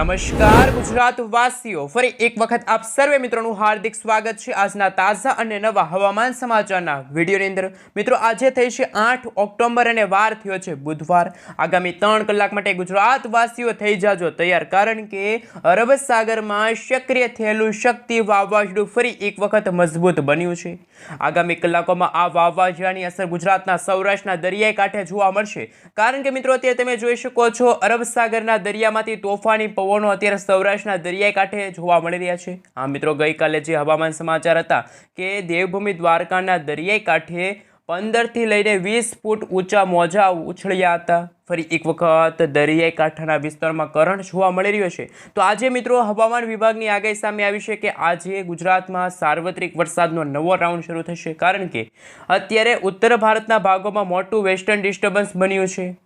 નમસ્કાર ગુજરાત વાસીઓ ફરી એક વખત આપ સર્વે મિત્રોનું હાર્દિક સ્વાગત છે આજના તાજા અને નવા હવામાન સમાચારના વિડીયોની અંદર. મિત્રો, આજે થઈ છે આઠ ઓક્ટોબર અને વાર થયો છે બુધવાર. આગામી ત્રણ કલાક માટે ગુજરાત વાસીઓ થઈ જાજો તૈયાર, કારણ કે અરબ સાગરમાં સક્રિય થયેલું શક્તિ વાવાઝોડું ફરી એક વખત મજબૂત બન્યું છે. આગામી કલાકોમાં આ વાવાઝોડાની અસર ગુજરાતના સૌરાષ્ટ્રના દરિયાઈ કાંઠે જોવા મળશે. કારણ કે મિત્રો, અત્યારે તમે જોઈ શકો છો અરબ સાગરના દરિયામાંથી તોફાની પવનો અત્યારે સૌરાષ્ટ્રના દરિયાઈ કાંઠે જોવા મળી રહ્યા છે. આ મિત્રો, ગઈકાલે જે હવામાન સમાચાર હતા કે દેવભૂમિ દ્વારકાના દરિયાઈ કાંઠે પંદરથી લઈને વીસ ફૂટ ઊંચા મોજા ઉછળ્યા હતા. ફરી એક વખત દરિયાઈ કાંઠાના વિસ્તારમાં કરંટ જોવા મળી રહ્યો છે. તો આજે મિત્રો, હવામાન વિભાગની આગાહી સામે આવી છે કે આજે ગુજરાતમાં સાર્વત્રિક વરસાદનો નવો રાઉન્ડ શરૂ થશે. કારણ કે અત્યારે ઉત્તર ભારતના ભાગોમાં મોટું વેસ્ટર્ન ડિસ્ટર્બન્સ બન્યું છે.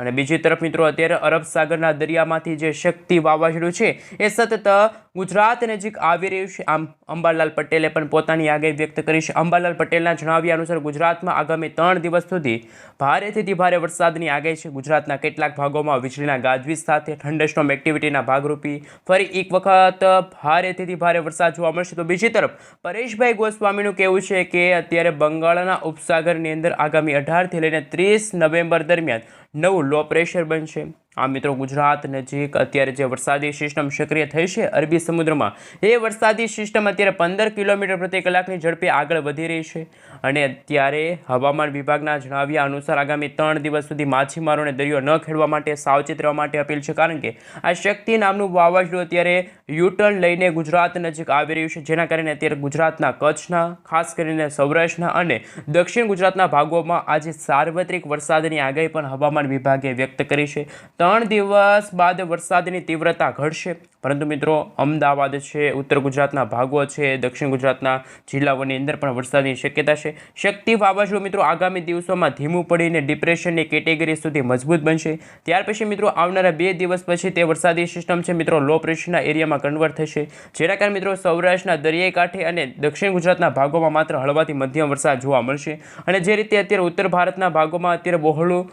અને બીજી તરફ મિત્રો, અત્યારે અરબ સાગરના દરિયામાંથી જે શક્તિ વાવાઝોડું છે, એ સતત ગુજરાત નજીક આવી રહ્યું છે. આમ અંબાલાલ પટેલે પણ પોતાની આગાહી વ્યક્ત કરી છે. અંબાલાલ પટેલના જણાવ્યા અનુસાર ગુજરાતમાં આગામી ત્રણ દિવસ સુધી ભારેથી ભારે વરસાદની આગાહી છે. ગુજરાતના કેટલાક ભાગોમાં વીજળીના ગાજવીજ સાથે થંડરસ્ટોમ એક્ટિવિટીના ભાગરૂપી ફરી એક વખત ભારેથી ભારે વરસાદ જોવા મળશે. તો બીજી તરફ પરેશભાઈ ગોસ્વામીનું કહેવું છે કે અત્યારે બંગાળના ઉપસાગરની અંદર આગામી અઢારથી લઈને ત્રીસ નવેમ્બર દરમિયાન નવું લો પ્રેશર બનશે. આ મિત્રો ગુજરાત નજીક અત્યારે જે વરસાદી સિસ્ટમ સક્રિય થઈ છે અરબી સમુદ્રમાં, એ વરસાદી સિસ્ટમ અત્યારે પંદર કિલોમીટર પ્રતિ કલાકની ઝડપે આગળ વધી રહી છે અને અત્યારે હવામાન વિભાગના જણાવ્યા અનુસાર આગામી ત્રણ દિવસ સુધી માછીમારોને દરિયો ન ખેડવા માટે સાવચેત રહેવા માટે અપીલ છે કારણ કે આ શક્તિ નામનું વાવાઝોડું અત્યારે યુટર્ન લઈને ગુજરાત નજીક આવી રહ્યું છે, જેના કારણે અત્યારે ગુજરાતના કચ્છના, ખાસ કરીને સૌરાષ્ટ્રના અને દક્ષિણ ગુજરાતના ભાગોમાં આજે સાર્વત્રિક વરસાદની આગાહી પણ હવામાન વિભાગે વ્યક્ત કરી છે. ત્રણ દિવસ બાદ વરસાદની તીવ્રતા ઘટશે. પરંતુ મિત્રો, અમદાવાદ છે, ઉત્તર ગુજરાતના ભાગો છે, દક્ષિણ ગુજરાતના જિલ્લાઓની અંદર પણ વરસાદની શક્યતા છે. શક્તિ વાવાઝોડું મિત્રો, આગામી દિવસોમાં ધીમું પડીને ડિપ્રેશનની કેટેગરી સુધી મજબૂત બનશે. ત્યાર પછી મિત્રો, આવનારા બે દિવસ પછી તે વરસાદી સિસ્ટમ છે મિત્રો લો પ્રેશરના એરિયામાં કન્વર્ટ થશે. જેના કારણે મિત્રો, સૌરાષ્ટ્રના દરિયાઈ કાંઠે અને દક્ષિણ ગુજરાતના ભાગોમાં માત્ર હળવાથી મધ્યમ વરસાદ જોવા મળશે. અને જે રીતે અત્યારે ઉત્તર ભારતના ભાગોમાં અત્યારે બહોળું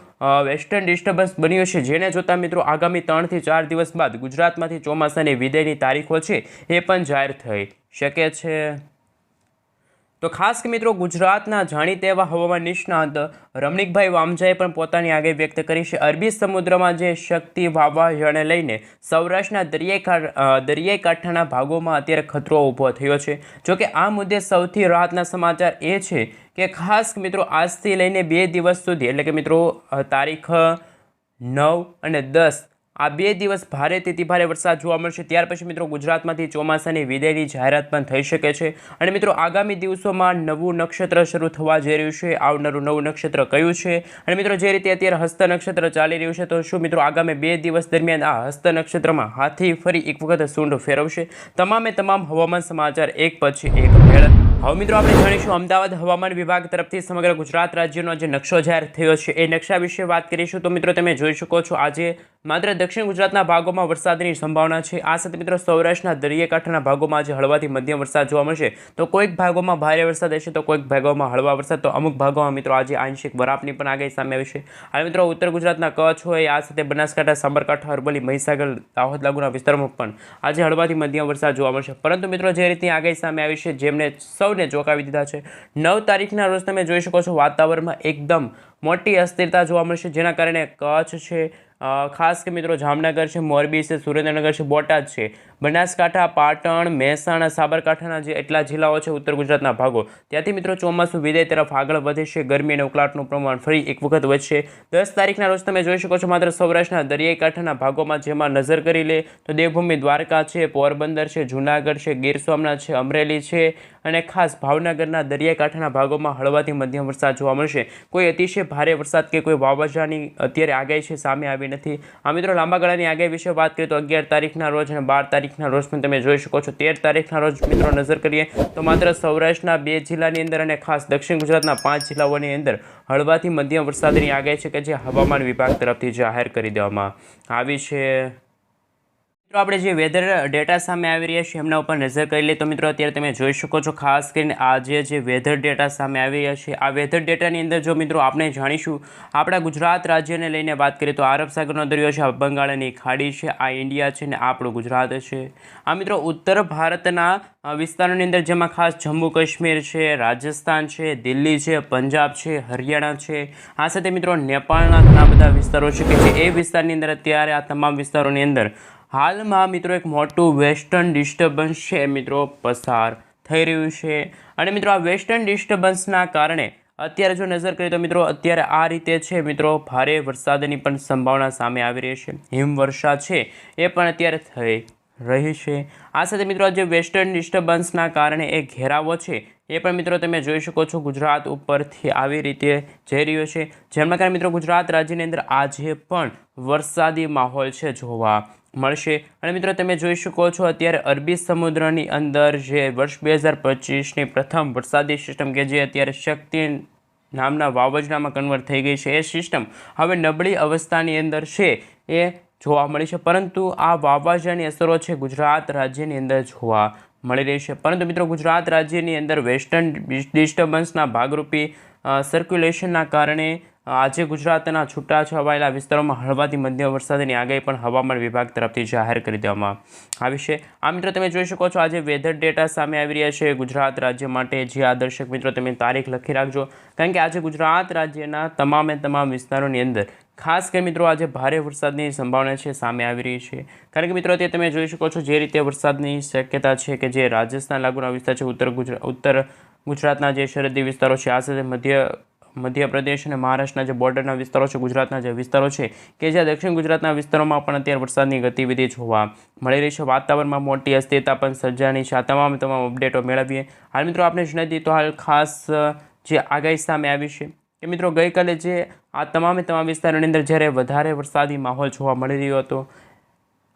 વેસ્ટર્ન ડિસ્ટર્બન્સ બન્યું છે, જેને જોતાં મિત્રો, આગામી ત્રણથી ચાર દિવસ બાદ ગુજરાતમાંથી ચોમાસાની વિદાયની તારીખો છે એ પણ જાહેર થઈ શકે છે. તો ખાસ મિત્રો, ગુજરાતના જાણીતા એવા હવામાન નિષ્ણાંત રમણીકભાઈ વામજાએ પણ પોતાની આગાહી વ્યક્ત કરી છે. અરબી સમુદ્રમાં જે શક્તિ વાવાઝોડાને લઈને સૌરાષ્ટ્રના દરિયાઈ દરિયાઈ કાંઠાના ભાગોમાં અત્યારે ખતરો ઊભો થયો છે. જોકે આ મુદ્દે સૌથી રાહતના સમાચાર એ છે કે ખાસ મિત્રો, આજથી લઈને બે દિવસ સુધી, એટલે કે મિત્રો તારીખ નવ અને દસ. આ બે દિવસ ભારેથી ભારે વરસાદ જોવા મળશે. ત્યાર પછી મિત્રો ગુજરાતમાંથી ચોમાસાની વિદાયની જાહેરાત પણ થઈ શકે છે. અને મિત્રો આગામી દિવસોમાં નવું નક્ષત્ર શરૂ થવા જઈ રહ્યું છે. આવનારું નવું નક્ષત્ર કયું છે? અને મિત્રો જે રીતે અત્યારે હસ્ત નક્ષત્ર ચાલી રહ્યું છે, તો શું મિત્રો આગામી બે દિવસ દરમિયાન આ હસ્ત નક્ષત્રમાં હાથી ફરી એક વખત સૂંઢ ફેરવશે? તમામે તમામ હવામાન સમાચાર એક પછી એક. મેળવ હવે મિત્રો આપણે જાણીશું અમદાવાદ હવામાન વિભાગ તરફથી સમગ્ર ગુજરાત રાજ્યનો જે નકશો જાહેર થયો છે, એ નકશા વિશે વાત કરીશું. તો મિત્રો તમે જોઈ શકો છો, આજે માત્ર દક્ષિણ ગુજરાતના ભાગોમાં વરસાદની સંભાવના છે. આ સાથે મિત્રો સૌરાષ્ટ્રના દરિયાકાંઠાના ભાગોમાં આજે હળવાથી મધ્યમ વરસાદ જોવા મળશે. તો કોઈક ભાગોમાં ભારે વરસાદ હશે, તો કોઈક ભાગોમાં હળવા વરસાદ. તો અમુક ભાગોમાં મિત્રો આજે આંશિક વરાપની પણ આગાહી સામે આવી છે. અને મિત્રો ઉત્તર ગુજરાતના કચ્છ હોય, આ સાથે બનાસકાંઠા, સાબરકાંઠા, અરવલ્લી, મહીસાગર, દાહોદ લાગુના વિસ્તારોમાં પણ આજે હળવાથી મધ્યમ વરસાદ જોવા મળશે. પરંતુ મિત્રો જે રીતની આગાહી સામે આવી છે, જેમને સૌને ચોંકાવી દીધા છે. નવ તારીખના રોજ તમે જોઈ શકો છો વાતાવરણમાં એકદમ મોટી અસ્થિરતા જોવા મળશે, જેના કારણે કચ્છ છે ખાસ કે મિત્રો જામનગર છે, મોરબી છે, સુરેન્દ્રનગર છે, બોટાદ છે. બનાસકાંઠા, પાટણ, મહેસાણા, સાબરકાંઠાના જે એટલા જિલ્લાઓ છે, ઉત્તર ગુજરાતના ભાગો. ત્યાંથી મિત્રો ચોમાસું વિદાય તરફ આગળ વધે છે, ગરમી અને ઉકળાટનું પ્રમાણ ફરી એક વખત વધશે. દસ તારીખના રોજ તમે જોઈ શકો છો, માત્ર સૌરાષ્ટ્રના દરિયાઈ કાંઠાના ભાગોમાં જેમાં નજર કરી લે તો દેવભૂમિ દ્વારકા છે, પોરબંદર છે, જૂનાગઢ છે, ગીર સોમનાથ છે, અમરેલી છે અને ખાસ ભાવનગરના દરિયાઈ કાંઠાના ભાગોમાં હળવાથી મધ્યમ વરસાદ જોવા મળશે. કોઈ અતિશય ભારે વરસાદ કે કોઈ વાવાઝાની અત્યારે આગાહી છે, સામે આવી નથી. આ મિત્રો લાંબા ગાળાની આગાહી વિશે વાત કરીએ તો અગિયાર તારીખના રોજ અને બાર તારીખના રોજ પણ તમે જોઈ શકો છો. તેર તારીખના રોજ મિત્રો નજર કરીએ તો માત્ર સૌરાષ્ટ્રના બે જિલ્લાની અંદર અને ખાસ દક્ષિણ ગુજરાતના પાંચ જિલ્લાઓની અંદર હળવાથી મધ્યમ વરસાદની આગાહી છે કે જે હવામાન વિભાગ તરફથી જાહેર કરી દેવામાં આવી છે. મિત્રો, આપણે જે વેધર ડેટા સામે આવી રહ્યા છે એમના ઉપર નજર કરી લઈએ. તો મિત્રો, અત્યારે તમે જોઈ શકો છો, ખાસ કરીને આજે જે વેધર ડેટા સામે આવી રહ્યા છે, આ વેધર ડેટાની અંદર જો મિત્રો આપણે જાણીશું, આપણા ગુજરાત રાજ્યને લઈને વાત કરીએ તો આરબ સાગરનો દરિયો છે બંગાળની ખાડી છે, આ ઇન્ડિયા છે ને આપણું ગુજરાત છે. આ મિત્રો, ઉત્તર ભારતના વિસ્તારોની અંદર જેમાં ખાસ જમ્મુ કાશ્મીર છે, રાજસ્થાન છે, દિલ્હી છે, પંજાબ છે, હરિયાણા છે. આ સાથે મિત્રો, નેપાળના ઘણા બધા વિસ્તારો છે કે એ વિસ્તારની અંદર અત્યારે આ તમામ વિસ્તારોની અંદર હાલમાં મિત્રો એક મોટું વેસ્ટર્ન ડિસ્ટર્બન્સ છે મિત્રો પસાર થઈ રહ્યું છે. અને મિત્રો આ વેસ્ટર્ન ડિસ્ટર્બન્સના કારણે અત્યારે જો નજર કરીએ તો મિત્રો અત્યારે આ રીતે છે મિત્રો ભારે વરસાદની પણ સંભાવના સામે આવી રહી છે. હિમવર્ષા છે એ પણ અત્યારે થઈ રહી છે. આ સાથે મિત્રો આ જે વેસ્ટર્ન ડિસ્ટર્બન્સના કારણે એ ઘેરાવો છે એ પણ મિત્રો તમે જોઈ શકો છો ગુજરાત ઉપરથી આવી રીતે જઈ રહ્યો છે. જેમના કારણે મિત્રો ગુજરાત રાજ્યની અંદર આજે પણ વરસાદી માહોલ છે જોવા મળશે. અને મિત્રો તમે જોઈ શકો છો અત્યારે અરબી સમુદ્રની અંદર જે વર્ષ બે હજાર પચીસની પ્રથમ વરસાદી સિસ્ટમ કે જે અત્યારે શક્તિ નામના વાવજનામાં કન્વર્ટ થઈ ગઈ છે, એ સિસ્ટમ હવે નબળી અવસ્થાની અંદર છે એ જોવા મળી છે. પરંતુ આ વાવાઝાની અસરો છે ગુજરાત રાજ્યની અંદર જોવા મળી રહી છે. પરંતુ મિત્રો, ગુજરાત રાજ્યની અંદર વેસ્ટર્ન ડિસ્ટર્બન્સના ભાગરૂપી સર્ક્યુલેશનના કારણે આજે ગુજરાતના છૂટા છવાયેલા વિસ્તારોમાં હળવાથી મધ્યમ વરસાદની આગાહી પણ હવામાન વિભાગ તરફથી જાહેર કરી દેવામાં આવી છે. આ મિત્રો, તમે જોઈ શકો છો, આજે વેધર ડેટા સામે આવી રહ્યા છે ગુજરાત રાજ્ય માટે. જે આ દર્શક મિત્રો, તમે તારીખ લખી રાખજો. કારણ કે આજે ગુજરાત રાજ્યના તમામે તમામ વિસ્તારોની અંદર ખાસ કરી મિત્રો આજે ભારે વરસાદની સંભાવના છે, સામે આવી રહી છે. કારણ કે મિત્રો તે તમે જોઈ શકો છો, જે રીતે વરસાદની શક્યતા છે કે જે રાજસ્થાન લાગુના વિસ્તાર છે, ઉત્તર ગુજરાત ઉત્તર ગુજરાતના જે સરહદી વિસ્તારો છે, આ સાથે મધ્ય, મધ્યપ્રદેશ અને મહારાષ્ટ્રના જે બોર્ડરના વિસ્તારો છે, ગુજરાતના જે વિસ્તારો છે, કે જ્યાં દક્ષિણ ગુજરાતના વિસ્તારોમાં પણ અત્યારે વરસાદની ગતિવિધિ જોવા મળી રહી છે. વાતાવરણમાં મોટી અસ્થિરતા પણ સર્જાની છે. આ તમામ તમામ અપડેટો મેળવીએ. હાલ મિત્રો આપણે જણાવી દઈએ તો હાલ ખાસ જે આગાહી સામે આવી છે, કે મિત્રો ગઈકાલે જે આ તમામે તમામ વિસ્તારોની અંદર જ્યારે વધારે વરસાદી માહોલ જોવા મળી રહ્યો હતો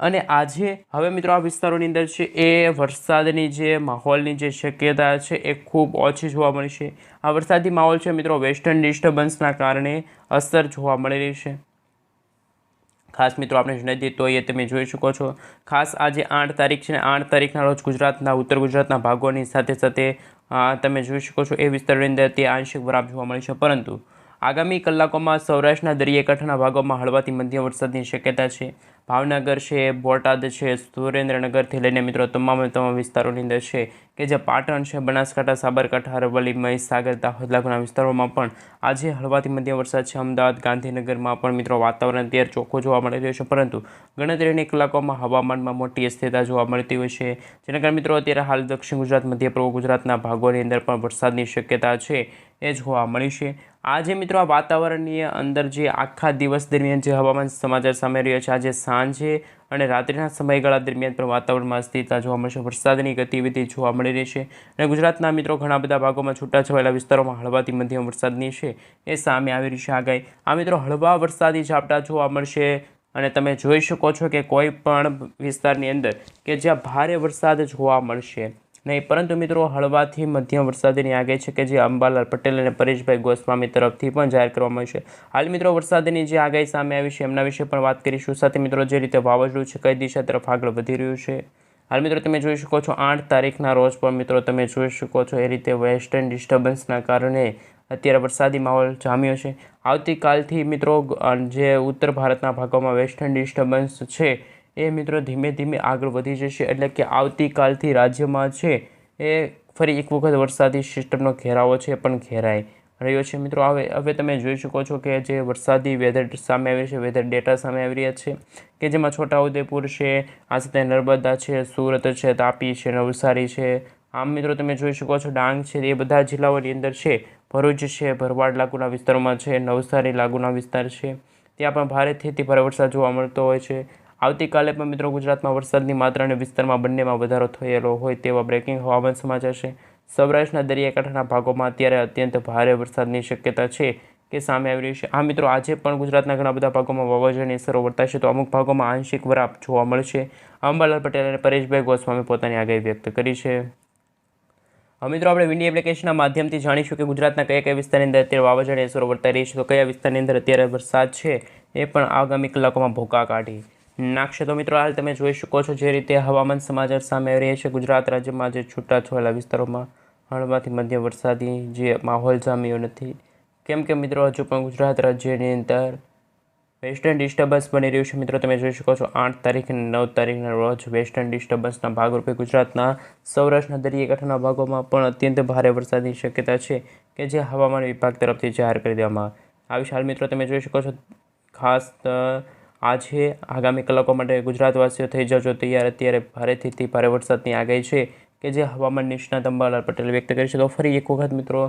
અને આજે, હવે મિત્રો આ વિસ્તારોની અંદર છે એ વરસાદની જે માહોલની જે શક્યતા છે એ ખૂબ ઓછી જોવા મળી છે. આ વરસાદી માહોલ છે મિત્રો વેસ્ટર્ન ડિસ્ટર્બન્સના કારણે અસર જોવા મળી રહી છે. ખાસ મિત્રો આપણે જણાવી દઈએ તો એ તમે જોઈ શકો છો. ખાસ આજે આઠ તારીખ છે ને આઠ તારીખના રોજ ગુજરાતના, ઉત્તર ગુજરાતના ભાગોની સાથે સાથે તમે જોઈ શકો છો એ વિસ્તારની અંદર તે આંશિક વરાપ જોવા મળી છે. પરંતુ આગામી કલાકોમાં સૌરાષ્ટ્રના દરિયાકાંઠાના ભાગોમાં હળવાથી મધ્યમ વરસાદની શક્યતા છે. ભાવનગર છે, બોટાદ છે, સુરેન્દ્રનગરથી લઈને મિત્રો તમામ તમામ વિસ્તારોની અંદર છે કે જે પાટણ છે, બનાસકાંઠા, સાબરકાંઠા, અરવલ્લી, મહીસાગર, દાહોદ લાગુના વિસ્તારોમાં પણ આજે હળવાથી મધ્યમ વરસાદ છે. અમદાવાદ, ગાંધીનગરમાં પણ મિત્રો વાતાવરણ અત્યારે ચોખ્ખું જોવા મળી રહ્યું છે, પરંતુ ગણતરીની કલાકોમાં હવામાનમાં મોટી અસ્થિરતા જોવા મળતી હોય છે. જેના કારણે મિત્રો અત્યારે હાલ દક્ષિણ ગુજરાત, મધ્ય પૂર્વ ગુજરાતના ભાગોની અંદર પણ વરસાદની શક્યતા છે. એ જોવા મળી છે. આજે મિત્રો આ વાતાવરણની અંદર જે આખા દિવસ દરમિયાન જે હવામાન સમાચાર સામે રહ્યા છે, આજે સાંજે અને રાત્રિના સમયગાળા દરમિયાન પણ વાતાવરણમાં અસ્થિરતા જોવા મળશે વરસાદની ગતિવિધિ જોવા મળી રહી છે અને ગુજરાતના મિત્રો ઘણા બધા ભાગોમાં છૂટાછવાયેલા વિસ્તારોમાં હળવાથી મધ્યમ વરસાદની છે એ સામે આવી રહી છે આગાહી. આ મિત્રો હળવા વરસાદી ઝાપટા જોવા મળશે અને તમે જોઈ શકો છો કે કોઈ પણ વિસ્તારની અંદર કે જ્યાં ભારે વરસાદ જોવા મળશે. નહીં, પરંતુ મિત્રો, હળવાથી મધ્યમ વરસાદની આગે છે કે જે અંબાલાલ પટેલ અને પરેશભાઈ ગોસ્વામી તરફથી પણ જાહેર કરવામાં આવી છે. હાલ મિત્રો, વરસાદની જે આગાહી સામે આવી છે એમના વિશે પણ વાત કરીશું. સાથે મિત્રો, જે રીતે વાવાઝોડું છે, કઈ દિશા તરફ આગળ વધી રહ્યું છે? હાલ મિત્રો, તમે જોઈ શકો છો, આઠ તારીખના રોજ પણ મિત્રો, તમે જોઈ શકો છો એ રીતે વેસ્ટર્ન ડિસ્ટર્બન્સના કારણે અત્યારે વરસાદી માહોલ જામ્યો છે. આવતીકાલથી મિત્રો, જે ઉત્તર ભારતના ભાગોમાં વેસ્ટર્ન ડિસ્ટર્બન્સ છે એ મિત્રો ધીમે ધીમે આગળ વધી જશે. એટલે કે આવતીકાલથી રાજ્યમાં છે એ ફરી એક વખત વરસાદી સિસ્ટમનો ઘેરાવો છે, પણ ઘેરાય રહ્યો છે. મિત્રો, હવે હવે તમે જોઈ શકો છો કે જે વરસાદી વેધર સામે આવી છે વેધર ડેટા સામે આવી રહ્યા છે કે જેમાં છોટાઉદેપુર છે, આ સાથે નર્મદા છે, સુરત છે, તાપી છે, નવસારી છે. આમ મિત્રો, તમે જોઈ શકો છો ડાંગ છે, એ બધા જિલ્લાઓની અંદર છે. ભરૂચ છે, ભરવાડ લાગુના વિસ્તારોમાં છે, નવસારી લાગુના વિસ્તાર છે. ત્યાં પણ ભારેથી ભારે વરસાદ જોવા મળતો હોય છે. આવતીકાલે પણ મિત્રો ગુજરાતમાં વરસાદની માત્રા અને વિસ્તારમાં બંનેમાં વધારો થયેલો હોય તેવા બ્રેકિંગ હવામાન સમાચાર છે. સૌરાષ્ટ્રના દરિયાકાંઠાના ભાગોમાં અત્યારે અત્યંત ભારે વરસાદની શક્યતા છે કે સામે આવી રહી છે. આ મિત્રો, આજે પણ ગુજરાતના ઘણા બધા ભાગોમાં વાવાઝોડાની અસરો વર્તાશે તો અમુક ભાગોમાં આંશિક વરાપ જોવા મળશે. અંબાલાલ પટેલ અને પરેશભાઈ ગોસ્વામી પોતાની આગાહી વ્યક્ત કરી છે. મિત્રો, આપણે વિન્ડી એપ્લિકેશનના માધ્યમથી જાણીશું કે ગુજરાતના કયા કયા વિસ્તારની અંદર અત્યારે વાવાઝોડાની અસરો વર્તાઈ રહી છે. તો કયા વિસ્તારની અંદર અત્યારે વરસાદ છે એ પણ આગામી કલાકોમાં ભોકા કાઢી નાખશે તો મિત્રો, હાલ તમે જોઈ શકો છો જે રીતે હવામાન સમાચાર સામે આવી રહ્યા છે. ગુજરાત રાજ્યમાં જે છૂટાછવાયેલા વિસ્તારોમાં હળવાથી મધ્ય વરસાદી જે માહોલ જામ્યો નથી. કેમ કે મિત્રો, હજુ પણ ગુજરાત રાજ્યની અંદર વેસ્ટર્ન ડિસ્ટર્બન્સ બની રહ્યું છે. મિત્રો, તમે જોઈ શકો છો આઠ તારીખ અને નવ તારીખના રોજ વેસ્ટર્ન ડિસ્ટર્બન્સના ભાગરૂપે ગુજરાતના સૌરાષ્ટ્રના દરિયાકાંઠાના ભાગોમાં પણ અત્યંત ભારે વરસાદની શક્યતા છે કે જે હવામાન વિભાગ તરફથી જાહેર કરી દેવામાં આવી હાલ મિત્રો, તમે જોઈ શકો છો ખાસ આજે આગામી કલાકો માટે ગુજરાતવાસીઓ થઈ જજો. તૈયાર અત્યારે ભારેથી ભારે વરસાદની આગાહી છે કે જે હવામાન નિષ્ણાત અંબાલાલ પટેલે વ્યક્ત કરી છે. તો ફરી એક વખત મિત્રો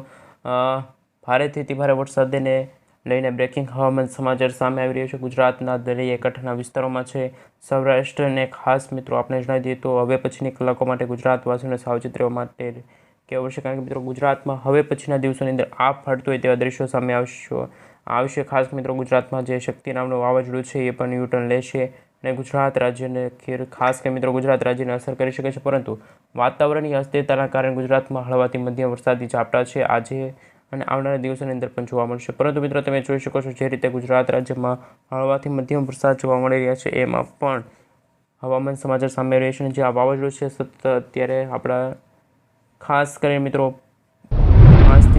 ભારેથી ભારે વરસાદને લઈને બ્રેકિંગ હવામાન સમાચાર સામે આવી રહ્યો છે. ગુજરાતના દરિયાકાંઠાના વિસ્તારોમાં છે સૌરાષ્ટ્રને ખાસ મિત્રો આપણે જણાવી દઈએ તો હવે પછીની કલાકો માટે ગુજરાતવાસીઓને સાવચેત રહેવા માટે કહેવું છે. કારણ કે મિત્રો, ગુજરાતમાં હવે પછીના દિવસોની અંદર આ ફાટતું હોય તેવા દ્રશ્યો સામે આવશે. આવશે ખાસ મિત્રો ગુજરાતમાં જે શક્તિ નામનું વાવાઝોડું છે એ પણ ન્યૂટન લેશે અને ગુજરાત રાજ્યને ખેર ખાસ કે મિત્રો ગુજરાત રાજ્યને અસર કરી શકે છે, પરંતુ વાતાવરણની અસ્થિરતાના કારણે ગુજરાતમાં હળવાથી મધ્યમ વરસાદી ઝાપટા છે. આજે અને આવનારા દિવસોની અંદર પણ જોવા મળશે. પરંતુ મિત્રો તમે જોઈ શકો છો જે રીતે ગુજરાત રાજ્યમાં હળવાથી મધ્યમ વરસાદ જોવા મળી રહ્યા છે. એમાં પણ હવામાન સમાચાર સામે રહે અને જે આ વાવાઝોડું છે સતત અત્યારે આપણા ખાસ કરીને મિત્રો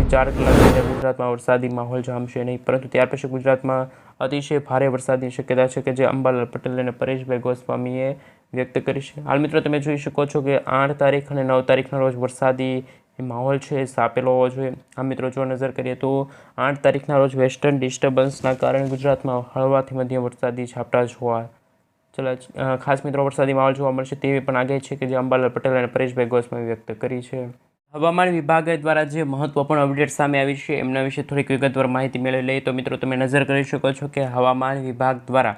પાંચથી ચાર કલાક અંદર ગુજરાતમાં વરસાદી માહોલ જામશે નહીં, પરંતુ ત્યાર પછી ગુજરાતમાં અતિશય ભારે વરસાદની શક્યતા છે કે જે અંબાલાલ પટેલ અને પરેશભાઈ ગોસ્વામીએ વ્યક્ત કરી છે. હાલ મિત્રો, તમે જોઈ શકો છો કે આઠ તારીખ અને નવ તારીખના રોજ વરસાદી માહોલ છે એ સાપેલો હોવો જોઈએ. આ મિત્રો, જો નજર કરીએ તો આઠ તારીખના રોજ વેસ્ટર્ન ડિસ્ટર્બન્સના કારણે ગુજરાતમાં હળવાથી મધ્યમ વરસાદી ઝાપટા જોવા ચલો ખાસ મિત્રો, વરસાદી માહોલ જોવા મળશે તેવી પણ આગાહી છે કે જે અંબાલાલ પટેલ અને પરેશભાઈ ગોસ્વામી વ્યક્ત કરી છે. હવામાન વિભાગ દ્વારા જે મહત્વપૂર્ણ અપડેટ સામે આવી છે, એમના વિશે થોડીક વિગતવાર માહિતી મેળવી લઈએ. તો મિત્રો, તમે નજર કરી શકો છો કે હવામાન વિભાગ દ્વારા,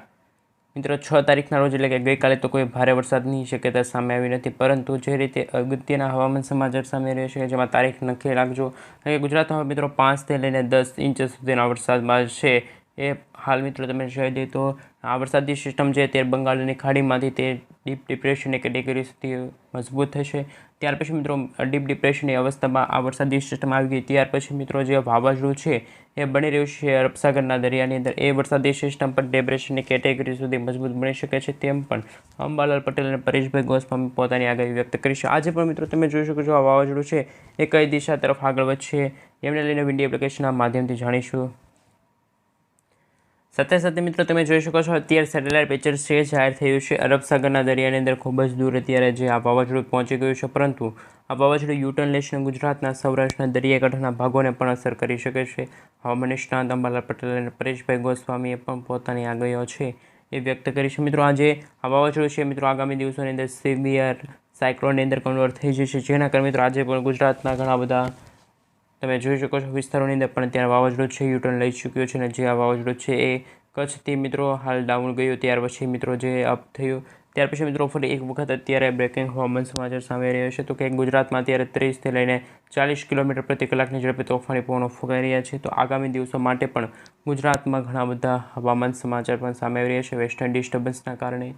મિત્રો, છ તારીખના રોજ એટલે કે ગઈકાલે તો કોઈ ભારે વરસાદની શક્યતા સામે આવી નથી. પરંતુ જે રીતે અગત્યના હવામાન સમાચાર સામે રહે છે, જેમાં તારીખ નક્કી રાખજો. કે ગુજરાતમાં મિત્રો પાંચથી લઈને દસ ઇંચ સુધીના વરસાદમાં છે. એ હાલ મિત્રો તમે જોઈ દઈએ તો આ વરસાદી સિસ્ટમ છે તે બંગાળની ખાડીમાંથી તે ડીપ ડિપ્રેશનની કેટેગરી સુધી મજબૂત થશે. ત્યાર પછી મિત્રો, ડીપ ડિપ્રેશનની અવસ્થામાં આ વરસાદી સિસ્ટમ આવી ગઈ. ત્યાર પછી મિત્રો, જે વાવાઝોડું છે, એ બની રહ્યું છે અરબસાગરના દરિયાની અંદર. એ વરસાદી સિસ્ટમ પણ ડિપ્રેશનની કેટેગરી સુધી મજબૂત બની શકે છે તેમ પણ અંબાલાલ પટેલ અને પરેશભાઈ ગોસ્વામી પોતાની આગાહી વ્યક્ત કરી છે. આજે પણ મિત્રો, તમે જોઈ શકો છો આ વાવાઝોડું છે, એ કઈ દિશા તરફ આગળ વધશે, એમને લઈને વિન્ડી એપ્લિકેશનના માધ્યમથી જાણીશું. સાથે સાથે મિત્રો તમે જોઈ શકો છો, અત્યારે સેટેલાઇટ પિક્ચર છે, જાહેર થયું છે. અરબ સાગરના દરિયાની અંદર ખૂબ જ દૂર અત્યારે જે આ વાવાઝોડું પહોંચી ગયું છે, પરંતુ આ વાવાઝોડું યુટર્ન લેશે ગુજરાતના સૌરાષ્ટ્રના દરિયાકાંઠાના ભાગોને પણ અસર કરી શકે છે. હવામાન નિષ્ણાંત અંબાલાલ પટેલ અને પરેશભાઈ ગોસ્વામીએ પણ પોતાની આગાહીઓ છે એ વ્યક્ત કરી છે. મિત્રો, આજે આ વાવાઝોડું છે, મિત્રો, આગામી દિવસોની અંદર સિવિયર સાયક્લોનની અંદર કન્વર્ટ થઈ જશે. જેના કારણે મિત્રો, આજે પણ ગુજરાતના ઘણા બધા તમે જોઈ શકો છો વિસ્તારોની અંદર પણ ત્યાં વાવાઝોડું છે, યુટર્ન લઈ ચૂક્યો છે અને જે આ વાવાઝોડું છે એ કચ્છથી મિત્રો હાલ ડાઉન ગયું. ત્યાર પછી મિત્રો જે અપ થયું, ત્યાર પછી મિત્રો ફરી એક વખત અત્યારે બ્રેકિંગ હવામાન સમાચાર સામે રહ્યો છે. તો કે ગુજરાતમાં અત્યારે ત્રીસથી લઈને ચાલીસ કિલોમીટર પ્રતિ કલાકની ઝડપે તોફાની પવનો ફૂંકાઈ રહ્યા છે. તો આગામી દિવસો માટે પણ ગુજરાતમાં ઘણા બધા હવામાન સમાચાર પણ સામે આવી રહ્યા છે. વેસ્ટર્ન ડિસ્ટર્બન્સના કારણે.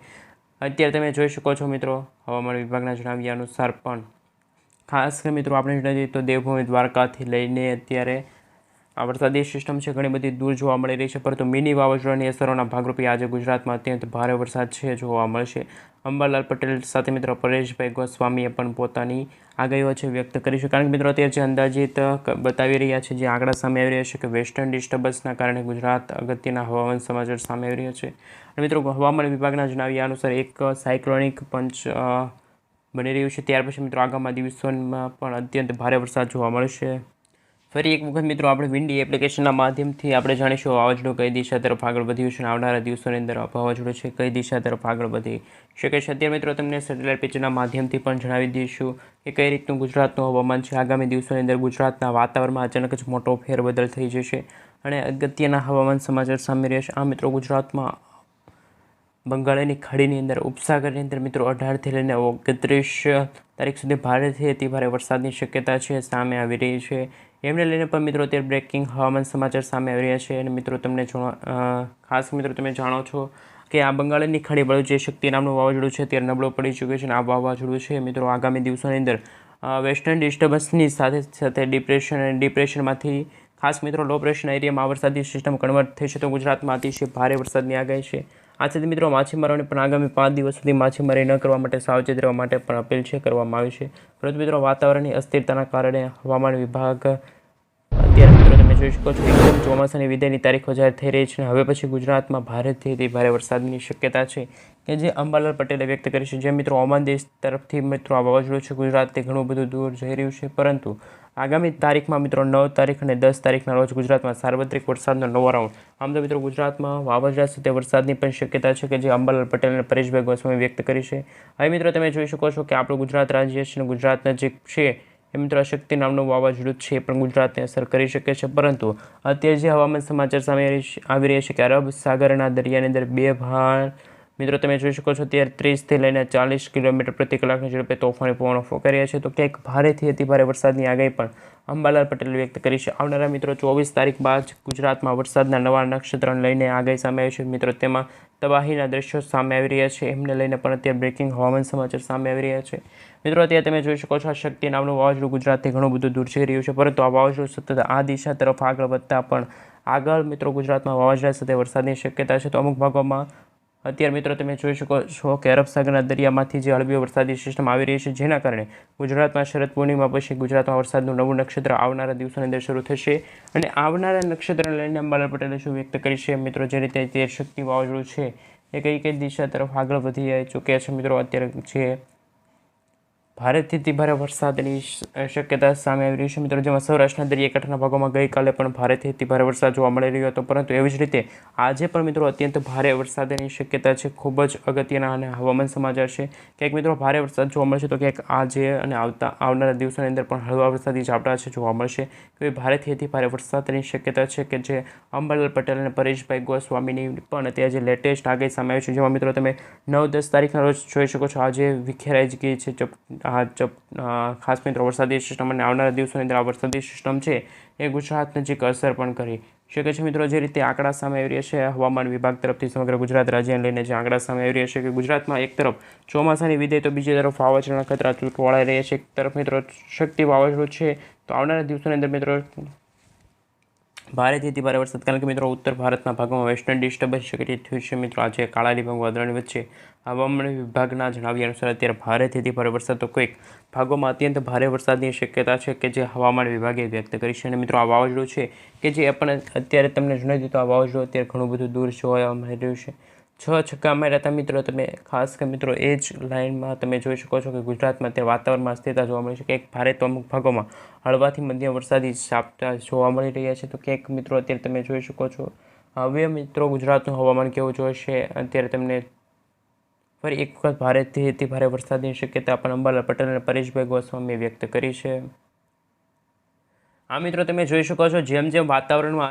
અત્યારે તમે જોઈ શકો છો મિત્રો, હવામાન વિભાગના જણાવ્યા અનુસાર પણ ખાસ કરી મિત્રો આપણે જણાવીએ તો દેવભૂમિ દ્વારકાથી લઈને અત્યારે આ વરસાદી સિસ્ટમ છે, ઘણી બધી દૂર જોવા મળી રહી છે, પરંતુ મિની વાવાઝોડાની અસરોના ભાગરૂપે આજે ગુજરાતમાં અત્યંત ભારે વરસાદ છે જોવા મળશે. અંબાલાલ પટેલ સાથે મિત્રો પરેશભાઈ ગોસ્વામીએ પણ પોતાની આગાહીઓ છે વ્યક્ત કરી છે. કારણ કે મિત્રો અત્યારે જે અંદાજિત બતાવી રહ્યા છે, જે આંકડા સામે આવી રહ્યા છે કે વેસ્ટર્ન ડિસ્ટર્બન્સના કારણે ગુજરાત અગત્યના હવામાન સમાચાર સામે આવી રહ્યા છે. અને મિત્રો હવામાન વિભાગના જણાવ્યા અનુસાર એક સાયક્લોનિક પંચ બની રહ્યું છે. ત્યાર પછી મિત્રો આગામી દિવસોમાં પણ અત્યંત ભારે વરસાદ જોવા મળશે. ફરી એક વખત મિત્રો આપણે વિન્ડી એપ્લિકેશનના માધ્યમથી આપણે જાણીશું વાવાઝોડું કઈ દિશા તરફ આગળ વધ્યું છે અને આવનારા દિવસોની અંદર વાવાઝોડું છે કઈ દિશા તરફ આગળ વધી શકે છે. અત્યારે મિત્રો તમને સેટેલાઇટ પિક્ચરના માધ્યમથી પણ જણાવી દઈશું કે કઈ રીતનું ગુજરાતનું હવામાન છે. આગામી દિવસોની અંદર ગુજરાતના વાતાવરણમાં અચાનક જ મોટો ફેરબદલ થઈ જશે અને અગત્યના હવામાન સમાચાર સામે રહેશે. આ મિત્રો ગુજરાતમાં બંગાળની ખાડીની અંદર, ઉપસાગરની અંદર મિત્રો અઢારથી લઈને ઓગણત્રીસ તારીખ સુધી ભારેથી અતિ ભારે વરસાદની શક્યતા છે, સામે આવી રહી છે. એમને લઈને પણ મિત્રો અત્યારે બ્રેકિંગ હવામાન સમાચાર સામે આવી રહ્યા છે અને મિત્રો તમને ખાસ મિત્રો તમે જાણો છો કે આ બંગાળની ખાડી વાળું જે શક્તિ નામનું વાવાઝોડું છે, અત્યારે નબળો પડી ચૂક્યું છે અને આ વાવાઝોડું છે મિત્રો આગામી દિવસોની અંદર વેસ્ટર્ન ડિસ્ટર્બન્સની સાથે સાથે ડિપ્રેશન અને ડિપ્રેશનમાંથી ખાસ મિત્રો લો પ્રેશર એરિયામાં વરસાદની વરસાદી સિસ્ટમ કન્વર્ટ થઈ છે. તો ગુજરાતમાં અતિશય ભારે વરસાદની આગાહી છે. આ મિત્રો માછીમારોને પણ આગામી પાંચ દિવસ સુધી માછીમારી ન કરવા માટે સાવચેત રહેવા માટે પણ અપીલ છે, કરવામાં આવી છે. પરંતુ મિત્રો વાતાવરણની અસ્થિરતાના કારણે હવામાન વિભાગ અત્યારે જોઈ શકો છો એકદમ ચોમાસાની વિદાયની તારીખો જાહેર થઈ રહી છે અને હવે પછી ગુજરાતમાં ભારેથી તે ભારે વરસાદની શક્યતા છે કે જે અંબાલાલ પટેલે વ્યક્ત કરી છે. જે મિત્રો ઓમાન દેશ તરફથી મિત્રો આ વાવાઝોડું છે, ગુજરાતથી ઘણું બધું દૂર જઈ રહ્યું છે. પરંતુ આગામી તારીખમાં મિત્રો નવ તારીખ અને દસ તારીખના રોજ ગુજરાતમાં સાર્વત્રિક વરસાદનો નવો રાઉન્ડ. આમ તો મિત્રો ગુજરાતમાં વાવાઝોડા સાથે વરસાદની પણ શક્યતા છે કે જે અંબાલાલ પટેલ અને પરેશભાઈ ગોસ્વામી વ્યક્ત કરી છે. હવે મિત્રો તમે જોઈ શકો છો કે આપણું ગુજરાત રાજ્ય છે અને ગુજરાત નજીક છે. એ મિત્રો શક્તિ નામનું વાવાઝોડું છે પણ ગુજરાતને અસર કરી શકે છે. પરંતુ અત્યારે જે હવામાન સમાચાર સામે આવી રહ્યા છે કે અરબ સાગરના દરિયાની અંદર બે ભાર મિત્રો, તમે જોઈ શકો છો ત્યારે ત્રીસથી લઈને ચાલીસ કિલોમીટર પ્રતિ કલાકની ઝડપે તોફાની પવનો ફૂંકાઈ છે. તો ક્યાંક ભારેથી અતિભારે વરસાદની આગાહી પણ અંબાલાલ પટેલ વ્યક્ત કરી છે. આવનારા મિત્રો, ચોવીસ તારીખ બાદ ગુજરાતમાં વરસાદના નવા નક્ષત્રને લઈને આગાહી સામે આવી છે. મિત્રો, તેમાં તબાહીના દ્રશ્યો સામે આવી રહ્યા છે. એમને લઈને પણ અત્યારે બ્રેકિંગ હવામાન સમાચાર સામે આવી રહ્યા છે. મિત્રો, અત્યારે તમે જોઈ શકો છો આ શક્તિ નામનું વાવાઝોડું ગુજરાતથી ઘણું બધું દૂર જઈ રહ્યું છે. પરંતુ આ વાવાઝોડું સતત આ દિશા તરફ આગળ વધતા પણ આગળ મિત્રો, ગુજરાતમાં વાવાઝોડા સાથે વરસાદની શક્યતા છે. તો અમુક ભાગોમાં અત્યારે મિત્રો તમે જોઈ શકો છો કે અરબ સાગરના દરિયામાંથી જે હળવી વરસાદી સિસ્ટમ આવી રહી છે, જેના કારણે ગુજરાતમાં શરદ પૂર્ણિમા પછી ગુજરાતમાં વરસાદનું નવું નક્ષત્ર આવનારા દિવસોની અંદર શરૂ થશે. અને આવનારા નક્ષત્રને લઈને અંબાલાલ પટેલે શું વ્યક્ત કરી છે મિત્રો? જે રીતે તે શક્તિ વાવાઝોડું છે, એ કઈ કઈ દિશા તરફ આગળ વધી ચૂક્યા છે મિત્રો અત્યારે જે ભારેથી ભારે વરસાદની શક્યતા સામે આવી રહી છે. મિત્રો, જેમાં સૌરાષ્ટ્રના દરિયાકાંઠાના ભાગોમાં ગઈકાલે પણ ભારેથી ભારે વરસાદ જોવા મળી રહ્યો હતો. પરંતુ એવી જ રીતે આજે પણ, મિત્રો, અત્યંત ભારે વરસાદની શક્યતા છે. ખૂબ જ અગત્યના અને હવામાન સમાચાર છે. ક્યાંક, મિત્રો, ભારે વરસાદ જોવા મળશે તો ક્યાંક આજે અને આવતા, આવનારા દિવસોની અંદર પણ હળવા વરસાદી ઝાપટા છે જોવા મળશે. કે ભારેથી અતિ ભારે વરસાદની શક્યતા છે કે જે અંબાલાલ પટેલ અને પરેશભાઈ ગોસ્વામીની પણ અત્યારે જે લેટેસ્ટ આગાહી સામે આવી છે, જેમાં, મિત્રો, તમે નવ દસ તારીખના રોજ જોઈ શકો છો. આજે વિખેરાઈ ગઈ છે ખાસ મિત્રો, વરસાદી સિસ્ટમ અને આવનારા દિવસોની અંદર આ વરસાદી સિસ્ટમ છે એ ગુજરાત નજીક અસર પણ કરી શકે છે. મિત્રો, જે રીતે આંકડા સામે આવી રહ્યા છે, હવામાન વિભાગ તરફથી સમગ્ર ગુજરાત રાજ્યને લઈને જે આંકડા સામે આવી રહ્યા છે કે ગુજરાતમાં એક તરફ ચોમાસાની વિદાય તો બીજી તરફ વાવાઝોડાના ખતરા ચૂંટવાળા રહ્યા છે. એક તરફ મિત્રો, શક્તિ વાવાઝોડું છે તો આવનારા દિવસોની અંદર મિત્રો, ભારેથી ભારે વરસાદ. કારણ કે મિત્રો, ઉત્તર ભારતના ભાગોમાં વેસ્ટર્ન ડિસ્ટર્બન્સ સક્રિય થયું છે. મિત્રો, આજે કાળા ડિબાંગ વાદળની વચ્ચે હવામાન વિભાગના જણાવ્યા અનુસાર અત્યારે ભારેથી અતિ ભારે વરસાદ તો કોઈક ભાગોમાં અત્યંત ભારે વરસાદની શક્યતા છે કે જે હવામાન વિભાગે વ્યક્ત કરી છે. અને મિત્રો, આ વાવાઝોડું છે કે જે પણ અત્યારે તમને જણાવી દીધું આ વાવાઝોડું અત્યારે ઘણું બધું દૂર જોવા મળી રહ્યું છે. છ છક્કા માર્યા હતા મિત્રો, તમે ખાસ કે મિત્રો, એ જ લાઇનમાં તમે જોઈ શકો છો કે ગુજરાતમાં અત્યારે વાતાવરણમાં અસ્થિરતા જોવા મળી છે કે એક ભારે તો અમુક ભાગોમાં હળવાથી મધ્યમ વરસાદી ઝાપટા જોવા મળી રહ્યા છે. તો ક્યાંક મિત્રો, અત્યારે તમે જોઈ શકો છો. હવે મિત્રો, ગુજરાતનું હવામાન કેવું જોઈશે અત્યારે તમને ફરી એક વખત ભારેથી અતિ ભારે વરસાદની શક્યતા પણ અંબાલાલ પટેલ અને પરેશભાઈ ગોસ્વામીએ વ્યક્ત કરી છે. આ મિત્રો, તમે જોઈ શકો છો, જેમ જેમ વાતાવરણમાં